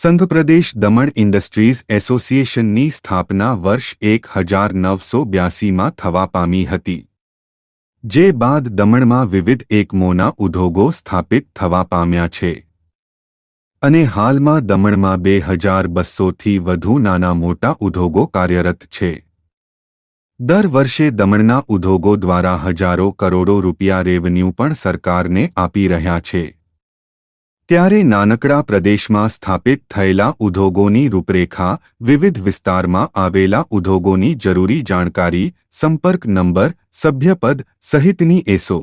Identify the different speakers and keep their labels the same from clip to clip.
Speaker 1: સંઘપ્રદેશ Daman industries એસોસિએશનની સ્થાપના વર્ષ એક હજાર નવસો બ્યાસીમાં થવા પામી હતી, જે બાદ દમણમાં વિવિધ એકમોના ઉદ્યોગો સ્થાપિત થવા પામ્યા છે. અને હાલમાં દમણમાં બે હજાર બસોથી વધુ નાના મોટા ઉદ્યોગો કાર્યરત છે. દર વર્ષે દમણના ઉદ્યોગો દ્વારા હજારો કરોડો રૂપિયા રેવન્યુ પણ સરકારને આપી રહ્યા છે. ત્યારે નાનકડા પ્રદેશમાં સ્થાપિત થયેલા ઉદ્યોગોની રૂપરેખા વિવિધ વિસ્તારમાં આવેલા ઉદ્યોગોની જરૂરી જાણકારી, સંપર્ક નંબર, સભ્યપદ સહિતની એસો.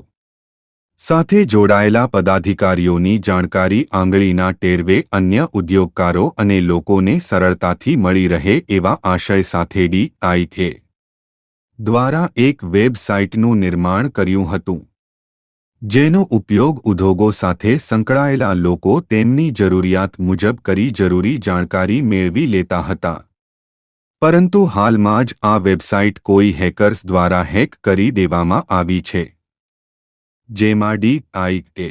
Speaker 1: સાથે જોડાયેલા પદાધિકારીઓની જાણકારી આંગળીના ટેરવે અન્ય ઉદ્યોગકારો અને લોકોને સરળતાથી મળી રહે એવા આશય સાથે ડી આઈ દ્વારા એક વેબસાઇટનું નિર્માણ કર્યું હતું. જેનો ઉપયોગ ઉદ્યોગો સાથે સંકળાયેલા લોકો તેમની જરૂરિયાત મુજબ કરી જરૂરી જાણકારી મેળવી લેતા હતા. પરંતુ હાલમાં જ આ વેબસાઇટ કોઈ હેકર્સ દ્વારા હેક કરી દેવામાં આવી છે. જેમાં ડી આઈ એ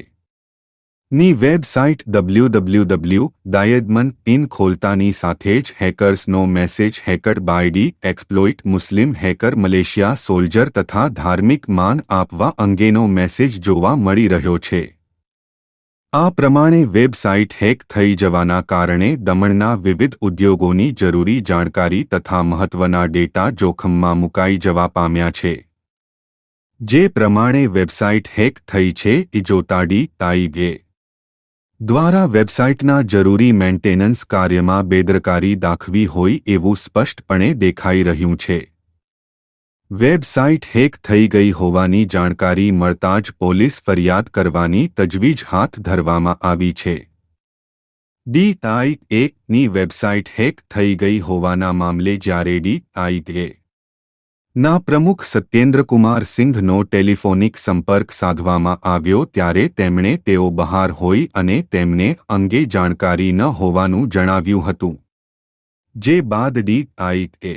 Speaker 1: ની વેબસાઇટ ડબલ્યુ દાયદમન ઇન ખોલતાની સાથે જ હેકર્સનો મેસેજ હેકર બાયડી exploit Muslim hacker Malaysia soldier તથા ધાર્મિક માન આપવા અંગેનો મેસેજ જોવા મળી રહ્યો છે. આ પ્રમાણે વેબસાઇટ હેક થઈ જવાના કારણે દમણના વિવિધ ઉદ્યોગોની જરૂરી જાણકારી તથા મહત્વના ડેટા જોખમમાં મુકાઈ જવા પામ્યા છે. જે પ્રમાણે વેબસાઇટ હેક થઈ છે એ જોતાડી તાઈગે દ્વારા વેબસાઇટના જરૂરી મેન્ટેનન્સ કાર્યમાં બેદરકારી દાખવી હોય એવું સ્પષ્ટપણે દેખાઈ રહ્યું છે. વેબસાઇટ હેક થઈ ગઈ હોવાની જાણકારી મળતા જ પોલીસ ફરિયાદ કરવાની તજવીજ હાથ ધરવામાં આવી છે. ડી તાઈ એકની વેબસાઇટ હેક થઈ ગઈ હોવાના મામલે જ્યારે ડી તાઈ ના પ્રમુખ સત્યેન્દ્રકુમાર સિંઘનો ટેલિફોનિક સંપર્ક સાધવામાં આવ્યો ત્યારે તેમણે તેઓ બહાર હોય અને તેમને અંગે જાણકારી ન હોવાનું જણાવ્યું હતું. જે બાદ ડી આઈ એ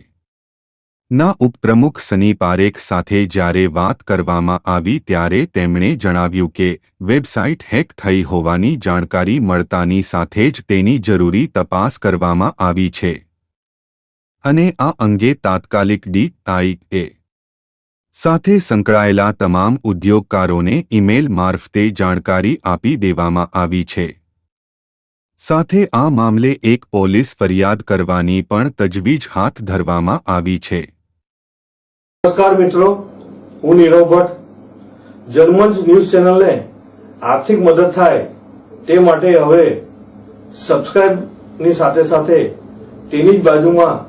Speaker 1: ના ઉપપ્રમુખ સની પારેખ સાથે જ્યારે વાત કરવામાં આવી ત્યારે તેમણે જણાવ્યું કે, વેબસાઇટ હેક થઈ હોવાની જાણકારી મળતાની સાથે જ તેની જરૂરી તપાસ કરવામાં આવી છે. અને આ અંગે તાત્કાલિક ડી આઈ એ સાથે સંકળાયેલા તમામ ઉદ્યોગકારોને ઇમેલ મારફતે જાણકારી આપી દેવામાં આવી છે. સાથે આ મામલે એક પોલીસ ફરિયાદ કરવાની પણ તજવીજ હાથ ધરવામાં આવી છે.
Speaker 2: નમસ્કાર મિત્રો, હું નીરવ ભટ્ટ. જર્મન્સ ન્યૂઝ ચેનલને આર્થિક મદદ થાય તે માટે હવે સબસ્ક્રાઇબની સાથે સાથે તેની જ બાજુમાં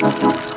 Speaker 3: Música